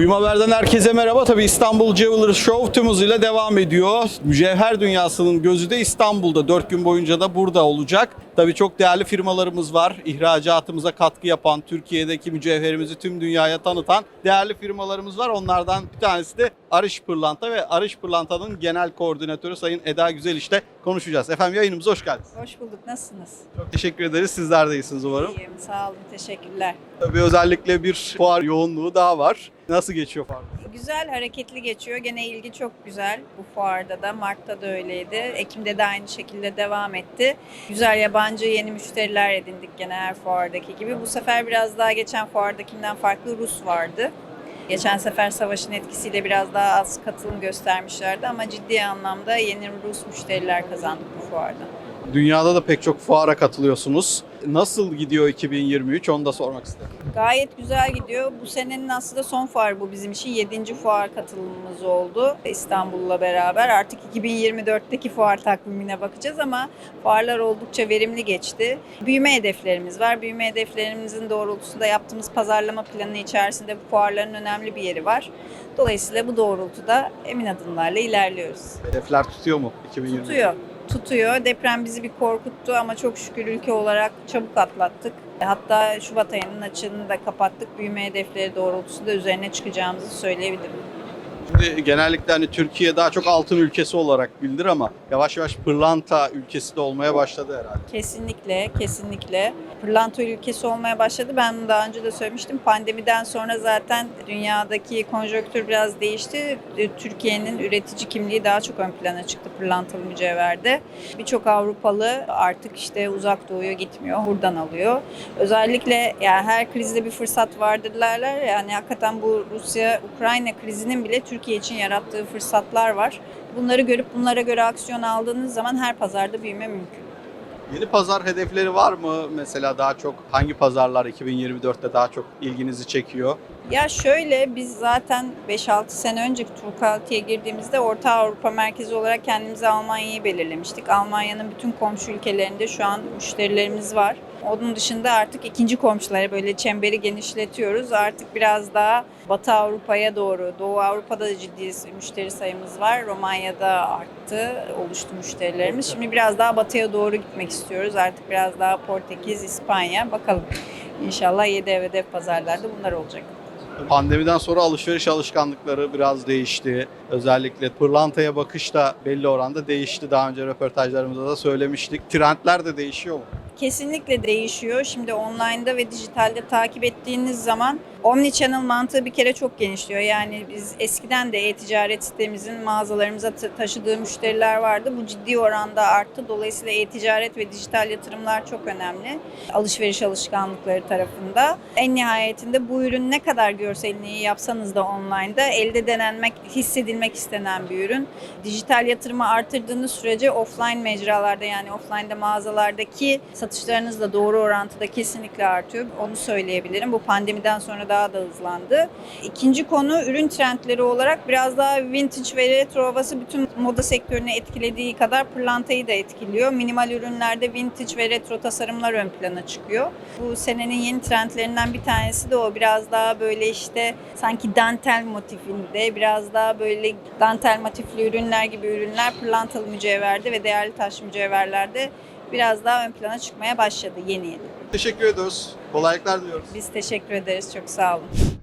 Kuyum Haber'den herkese merhaba. Tabii İstanbul Jewelers Show tüm hızıyla devam ediyor. Mücevher dünyasının gözü de İstanbul'da. 4 gün boyunca da burada olacak. Tabii çok değerli firmalarımız var. İhracatımıza katkı yapan, Türkiye'deki mücevherimizi tüm dünyaya tanıtan değerli firmalarımız var. Onlardan bir tanesi de Arış Pırlanta ve Arış Pırlanta'nın genel koordinatörü Sayın Eda Güzel işte konuşacağız. Efendim yayınımıza hoş geldiniz. Hoş bulduk. Nasılsınız? Çok teşekkür ederiz. Sizler de iyisiniz umarım. İyiyim. Sağ olun. Teşekkürler. Tabii özellikle bir fuar yoğunluğu daha var. Nasıl geçiyor fuar? Güzel, hareketli geçiyor. Gene ilgi çok güzel. Bu fuarda da, Mart'ta da öyleydi. Ekim'de de aynı şekilde devam etti. Güzel yabancı yeni müşteriler edindik gene her fuardaki gibi. Bu sefer biraz daha geçen fuardakinden farklı Rus vardı. Geçen sefer savaşın etkisiyle biraz daha az katılım göstermişlerdi ama ciddi anlamda yeni Rus müşteriler kazandık bu fuarda. Dünyada da pek çok fuara katılıyorsunuz. Nasıl gidiyor 2023 onu da sormak istedim. Gayet güzel gidiyor. Bu senenin aslında son fuar bu bizim için. 7. fuar katılımımız oldu İstanbul'la beraber. Artık 2024'teki fuar takvimine bakacağız ama fuarlar oldukça verimli geçti. Büyüme hedeflerimiz var. Büyüme hedeflerimizin doğrultusunda yaptığımız pazarlama planı içerisinde bu fuarların önemli bir yeri var. Dolayısıyla bu doğrultuda emin adımlarla ilerliyoruz. Hedefler tutuyor mu 2023? Tutuyor. Tutuyor. Deprem bizi bir korkuttu ama çok şükür ülke olarak çabuk atlattık. Hatta Şubat ayının açığını da kapattık. Büyüme hedefleri doğrultusunda üzerine çıkacağımızı söyleyebilirim. Şimdi genellikle hani Türkiye daha çok altın ülkesi olarak bilinir ama yavaş yavaş pırlanta ülkesi de olmaya başladı herhalde. Kesinlikle, kesinlikle. Pırlanta ülkesi olmaya başladı. Ben bunu daha önce de söylemiştim. Pandemiden sonra zaten dünyadaki konjonktür biraz değişti. Türkiye'nin üretici kimliği daha çok ön plana çıktı pırlantalı mücevherde. Birçok Avrupalı artık işte uzak doğuya gitmiyor, buradan alıyor. Özellikle yani her krizde bir fırsat vardır derler. Yani hakikaten bu Rusya-Ukrayna krizinin bile Türkiye için yarattığı fırsatlar var. Bunları görüp bunlara göre aksiyon aldığınız zaman her pazarda büyüme mümkün. Yeni pazar hedefleri var mı? Mesela daha çok hangi pazarlar 2024'te daha çok ilginizi çekiyor? Ya şöyle biz zaten 5-6 sene önce Turkaltı'ya girdiğimizde Orta Avrupa merkezi olarak kendimize Almanya'yı belirlemiştik. Almanya'nın bütün komşu ülkelerinde şu an müşterilerimiz var. Onun dışında artık ikinci komşulara böyle çemberi genişletiyoruz. Artık biraz daha Batı Avrupa'ya doğru, Doğu Avrupa'da da ciddi müşteri sayımız var. Romanya'da arttı, oluştu müşterilerimiz. Şimdi biraz daha batıya doğru gitmek istiyoruz. Artık biraz daha Portekiz, İspanya. Bakalım. İnşallah 7 ev hedef pazarlarda bunlar olacak. Pandemiden sonra alışveriş alışkanlıkları biraz değişti. Özellikle pırlantaya bakış da belli oranda değişti. Daha önce röportajlarımızda da söylemiştik. Trendler de değişiyor mu? Kesinlikle değişiyor. Şimdi online'da ve dijitalde takip ettiğiniz zaman omnichannel mantığı bir kere çok genişliyor. Yani biz eskiden de e-ticaret sitemizin mağazalarımıza ta- taşıdığı müşteriler vardı. Bu ciddi oranda arttı. Dolayısıyla e-ticaret ve dijital yatırımlar çok önemli. Alışveriş alışkanlıkları tarafında. En nihayetinde bu ürün ne kadar görselini iyi yapsanız da online'da elde denenmek, hissedilmek istenen bir ürün. Dijital yatırımı artırdığınız sürece offline mecralarda yani offline'da mağazalardaki satışlarınız da doğru orantıda kesinlikle artıyor. Onu söyleyebilirim. Bu pandemiden sonra daha da hızlandı. İkinci konu ürün trendleri olarak biraz daha vintage ve retro havası bütün moda sektörünü etkilediği kadar pırlantayı da etkiliyor. Minimal ürünlerde vintage ve retro tasarımlar ön plana çıkıyor. Bu senenin yeni trendlerinden bir tanesi de o. Biraz daha böyle işte sanki dantel motifinde, biraz daha böyle dantel motifli ürünler gibi ürünler pırlantalı mücevherde ve değerli taş mücevherlerde biraz daha ön plana çıkmaya başladı yeni yeni. Teşekkür ediyoruz. Kolaylıklar diliyoruz. Biz teşekkür ederiz. Çok sağ olun.